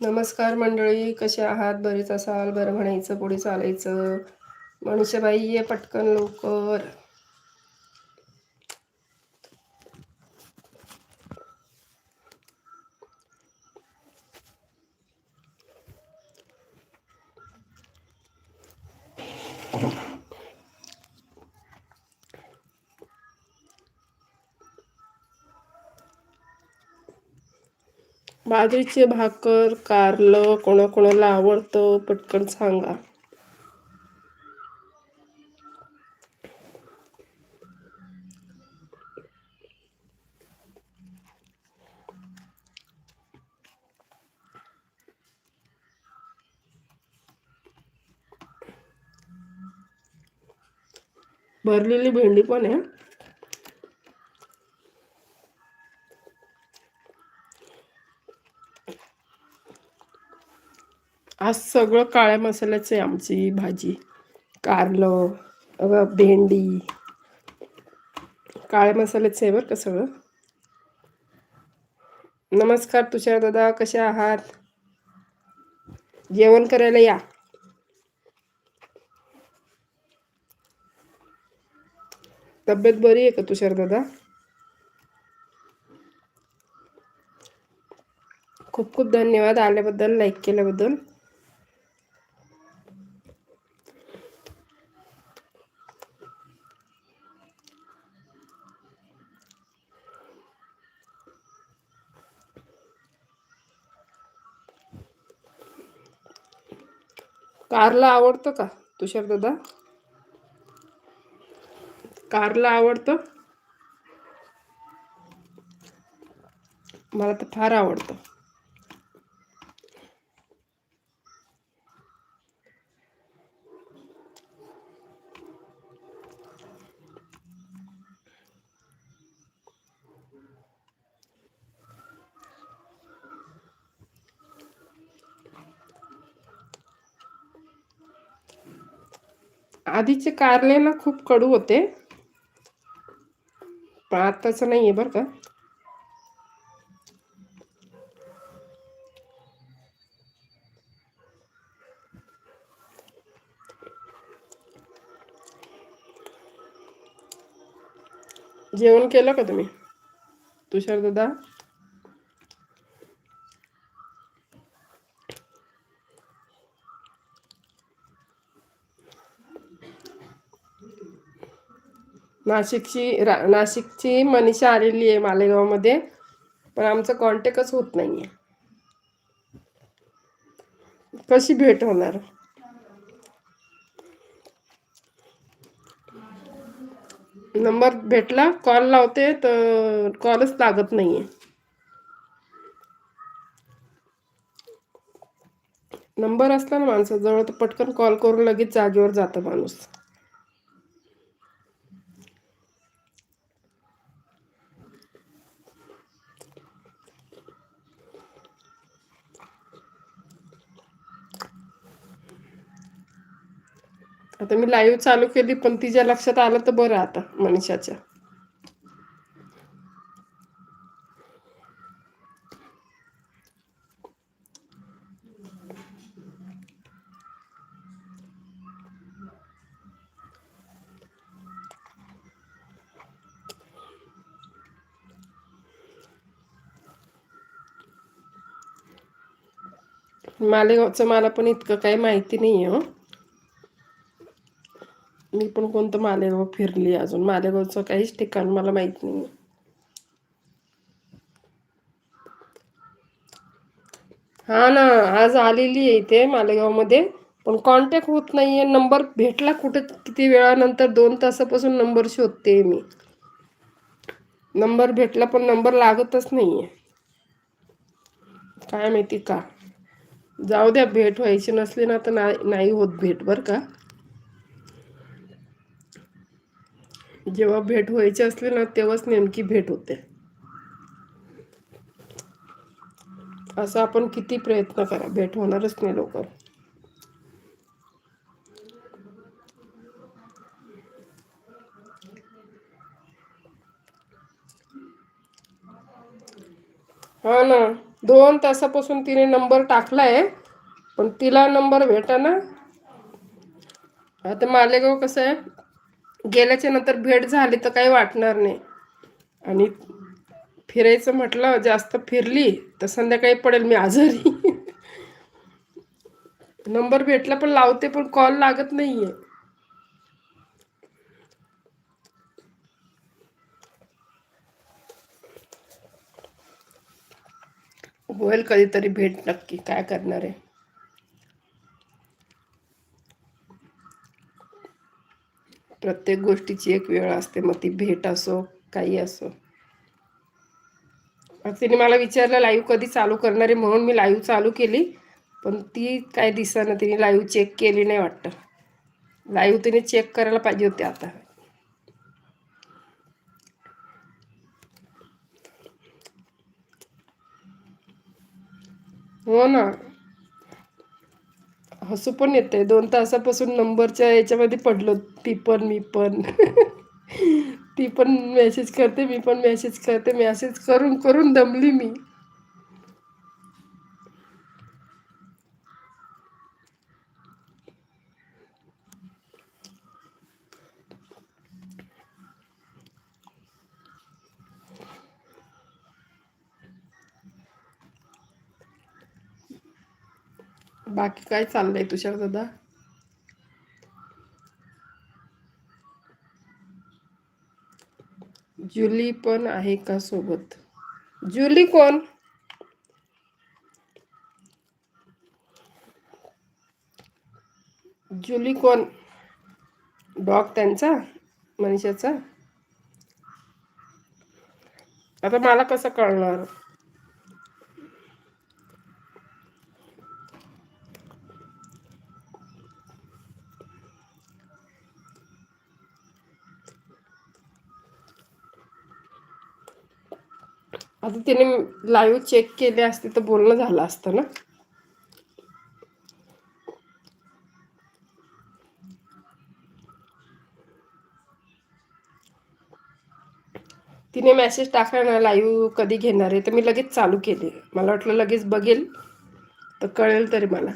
नमस्कार मंडळी कसे आहात? बरेच असाल बरं म्हणायचं पुढे चालायचं. मनुष्यबाई ये पटकन लवकर. बाजरीचे भाकर कारलं कोणाकोणाला आवडतं पटकन सांगा. भरलेली भेंडी पण आहे. आज सगळं काळ्या मसाल्याचं आहे आमची भाजी. कारलं भेंडी. काळ्या मसाल्याचं आहे बरं का सगळं. नमस्कार तुषार दादा कसे आहात? जेवण करायला या. तब्येत बरी आहे का तुषार दादा? खूप खूप धन्यवाद आल्याबद्दल लाईक केल्याबद्दल. कारला आवडतं का तुषार दादा? कारला आवडतं? मला तर फार आवडतं. आधीचे कारले ना खूप कडू होते. पण आताच नाही आहे बरं का. जेवण केलं का तुम्ही? तुषार दादा? नाशिकची रा नाशिकची मनीषा आलेली आहे मालेगावमध्ये पण आमचं कॉन्टॅक्टच होत नाही आहे कशी भेट होणार? नंबर भेटला कॉल लावते तर कॉलच लागत नाही आहे नंबर असला ना माणसाजवळ तर पटकन कॉल करून लगेच जागेवर जातं माणूस. आता मी लाईव्ह चालू केली पण तिच्या लक्षात आलं तर बरं आता मनीषाच्या. मालेगावचं मला पण इतकं काही माहिती नाही आहे मी पण कोणतं मालेगाव फिरली अजून. मालेगावचं काहीच ठिकाण मला माहीत नाही हा ना आज आलेली आहे इथे मालेगावमध्ये. पण कॉन्टॅक्ट होत नाहीये. नंबर भेटला कुठे किती वेळानंतर दोन तासापासून नंबर शोधते मी. नंबर भेटला पण नंबर लागतच नाहीये. काय माहिती का? जाऊ द्या भेट व्हायची नसली ना तर नाही नाही होत भेट बरं का. जेव्हा भेट व्हायची ना नेमकी भेट होते. आपण किती प्रयत्न करा, भेट होणारच नाही लवकर. हा ना, दोन तासापासून तिने नंबर टाकलाय, पण तिला नंबर भेटा ना. आता मालेगाव कसं आहे? गेल्याच्यानंतर भेट झाली तर काही वाटणार नाही. आणि फिरायचं म्हटलं जास्त फिरली तर संध्याकाळी पडेल मी आजारी. नंबर भेटला पण लावते पण कॉल लागत नाहीये. होईल कधीतरी भेट नक्की काय करणार आहे? प्रत्येक गोष्टीची एक वेळ असते. मग ती भेट असो काही असो. तिने मला विचारलं लाईव्ह कधी चालू करणार आहे? म्हणून मी लाईव्ह चालू केली. पण ती काय दिसाना तिने लाईव्ह चेक केली नाही वाटतं. लाईव्ह तिने चेक करायला पाहिजे होते आता. हो ना. हसू पण येते. दोन तासापासून नंबरच्या याच्यामध्ये पडलो. ती पण मी पण. ती पण मेसेज करते मी पण मेसेज करते. मेसेज करून करून दमली मी. बाकी काय चाललंय तुषार दादा? जुली पण आहे का सोबत? जुली कोण? जुली कोण? डॉग त्यांचा? मनीषाचा? आता मला कसं कळणार? आता तिने लाईव्ह चेक केले असते तर बोलणं झालं असतं ना? तिने मेसेज टाकला ना लाईव्ह कधी घेणार आहे? तर मी लगेच चालू केले. मला वाटलं लगेच बघेल तर कळेल तरी मला.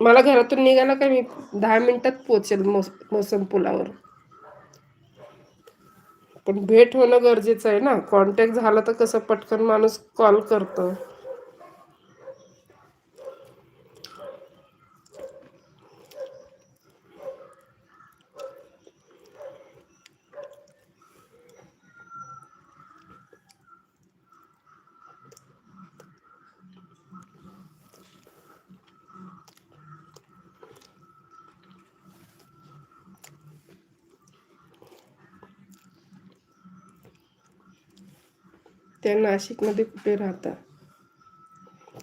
मला घरातून निघाला का मी दहा मिनिटात पोचेल मोस मोसम पुलावर पण भेट होणं गरजेचं आहे ना. कॉन्टॅक्ट झाला तर कसं पटकन माणूस कॉल करतो. त्या नाशिकमध्ये कुठे राहता?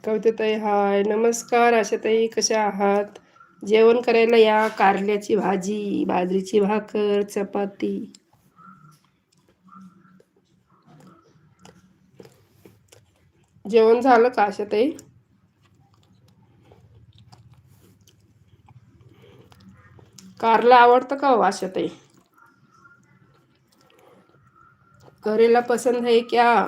कविताताई हाय. नमस्कार आशाताई कशा आहात? जेवण करायला या. कारल्याची भाजी बाजरीची भाकर चपाती. जेवण झालं का आशाताई? कारला आवडतं का हो, आशाताई? करेला पसंद है क्या?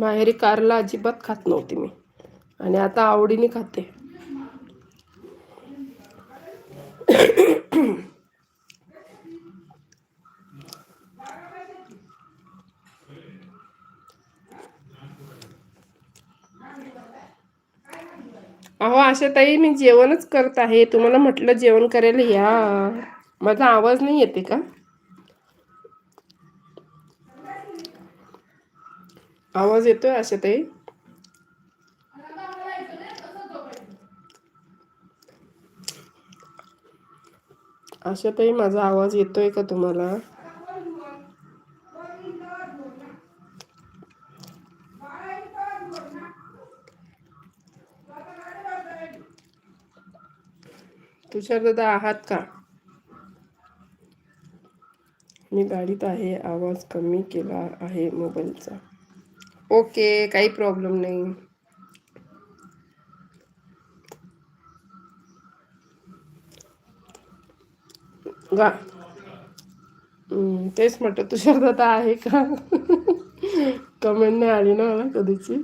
माहेरी कारला अजिबात खात नव्हती मी. आणि आता आवडीने खाते. अहो आशाताई मी जेवणच करत आहे. तुम्हाला म्हटलं जेवण करायला या. माझा आवाज नाही येते का? आवाज येतोय आशाताई आशाताई माझा आवाज येतोय का तुम्हाला? तुषार दादा आहात का? मी गाडीत आहे आवाज कमी केला आहे मोबाईलचा. ओके काही प्रॉब्लेम नाही. गा तेच म्हटलं तुषार दादा आहे का? कमेंट नाही आली ना मला कधीची.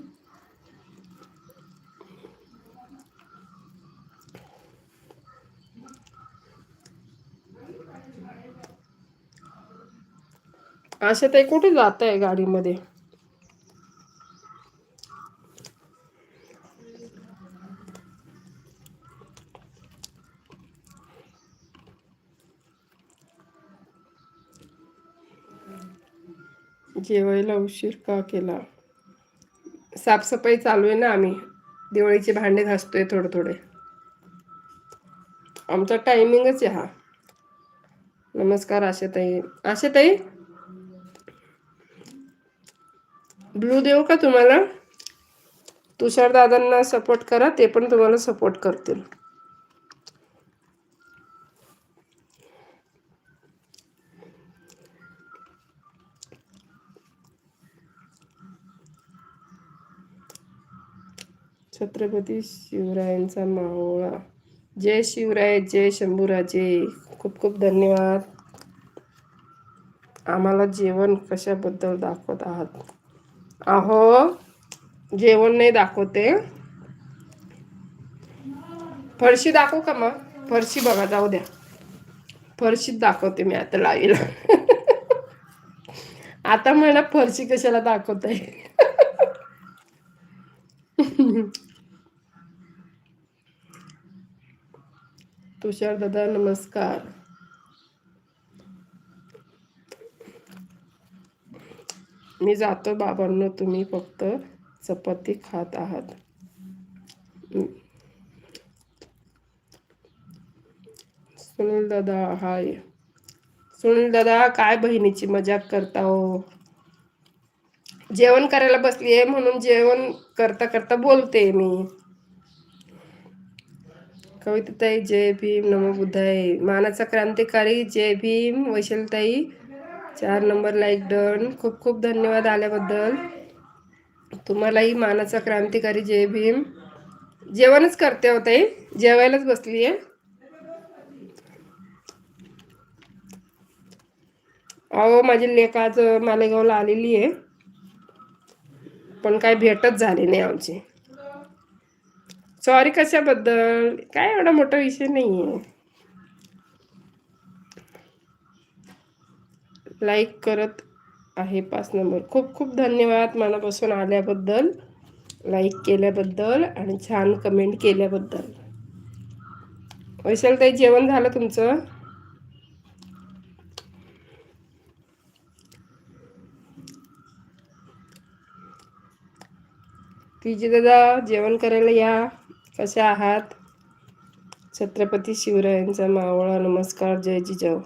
अशा ते कुठे जात आहे गाडीमध्ये? जेवायला उशीर का केला? साफसफाई चालू आहे ना आम्ही. दिवाळीचे भांडे घासतोय थोडे थोडे आमचा टायमिंगच आहे हा. नमस्कार आशाताई. आशाताई? ब्लू देऊ का तुम्हाला? तुषार दादांना सपोर्ट करा ते पण तुम्हाला सपोर्ट करतील. छत्रपती शिवरायांचा मावळा. जय शिवराय जय शंभूराजे. खूप खूप धन्यवाद. आम्हाला जेवण कशाबद्दल दाखवत आहात? अहो जेवण नाही दाखवते. फरशी दाखवू का मग? फरशी बघा जाऊ द्या. फरशीच दाखवते मी आता लाईला आता म्हणा फरशी कशाला दाखवत आहे तुषार दादा नमस्कार. मी जातो बाबांनो तुम्ही फक्त चपाती खात आहात. सुनील दादा हाय. सुनील दादा काय बहिणीची मजाक करता हो? जेवण करायला बसली आहे म्हणून जेवण करता करता बोलते मी. कविताताई जय भीम नमो बुद्धाय. मानाचा क्रांतिकारी जय भीम वैशलताई चार नंबर लाईक डन. खूप खूप धन्यवाद आल्याबद्दल. तुम्हालाही मानाचा क्रांतिकारी जय भीम. जेवणच करते हो ताई. जेवायलाच बसली आहे. अहो माझी लेक आज मालेगावला आलेली आहे. पण काय भेटच झाली नाही आमची. सॉरी कशाबद्दल? काय एवढा मोठा विषय नाही आहे लाईक करत आहे पाच नंबर खूप खूप धन्यवाद मनापासून आल्याबद्दल लाईक केल्याबद्दल आणि छान कमेंट केल्याबद्दल. वैशाल ताई जेवण झालं तुमचं? पीजी दादा जेवण करायला या. कसे आहात? छत्रपती शिवरायांचा मावळा नमस्कार जय जिजाऊ.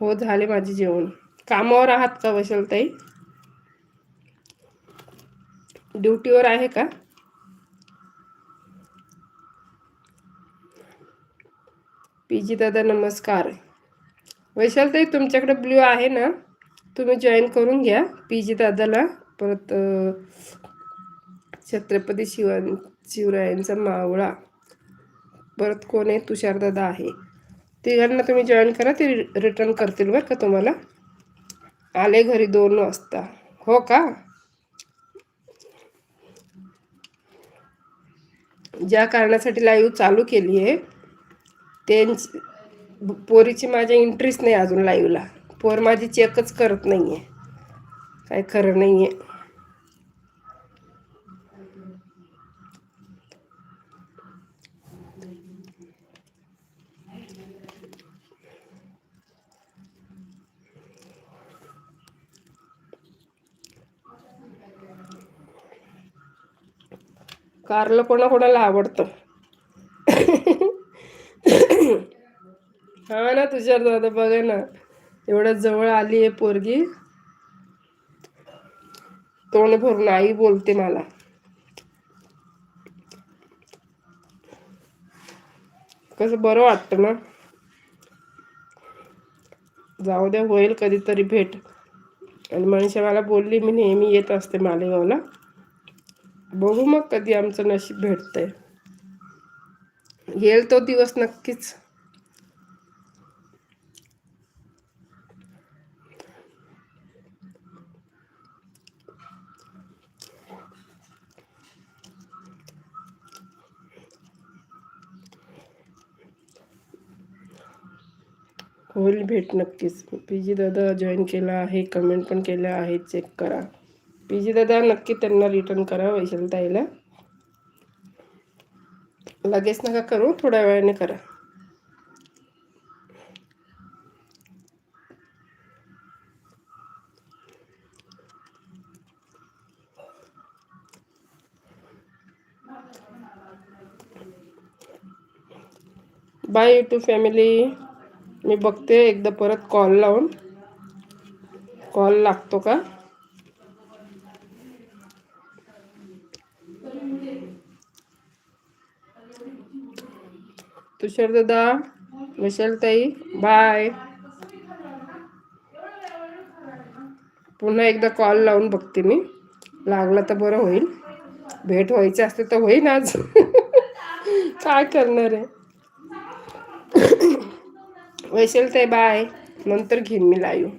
हो झाले माझे जेवण. कामावर आहात का वैशालताई ड्युटीवर आहे का? पीजी दादा नमस्कार. वैशालताई तुमच्याकडे ब्ल्यू आहे ना? तुम्ही जॉईन करून घ्या पीजी दादाला. परत छत्रपती शिवा शिवरायांचा मावळा. परत कोण आहे? तुषारदादा आहे. तिघांना तुम्ही जॉईन करा. ते रिटर्न करतील बरं का तुम्हाला? आले घरी दोन वाजता. हो का? ज्या कारणासाठी लाईव्ह चालू केली आहे त्यांची पोरीची माझ्या इंटरेस्ट नाही अजून लाईव्हला पोर माझी चेकच करत नाही आहे काय खरं नाही आहे कारलं कोणाकोणाला आवडतं? हा ना तुझ्यावर दादा बघा ना. एवढ्या जवळ आली आहे पोरगी. तोंड भरून आई बोलते मला. कसं बरं वाटतं ना? जाऊ द्या होईल कधीतरी भेट. आणि मनीषा मला बोलली मी नेहमी येत असते मालेगावला. बघू मग कधी आमचं नशीब भेटतंय. येईल तो दिवस नक्कीच. होईल भेट नक्कीच. पी जी दादा जॉईन केला आहे कमेंट पण केल्या आहे चेक करा. पी जी दादा नक्की त्यांना रिटर्न करा वैशलताईला लगेच नका करू थोड्या वेळाने करा. बाय यूट्यूब फॅमिली मी बघते एकदा परत कॉल लावून. कॉल लागतो का? तुषार दादा विशालताई बाय पुन्हा एकदा कॉल लावून बघते मी. लागला तर बरं होईल. भेट व्हायची असते तर होईन आज. काय करणार आहे? वैशालताई बाय नंतर घेईन मी लाईव्ह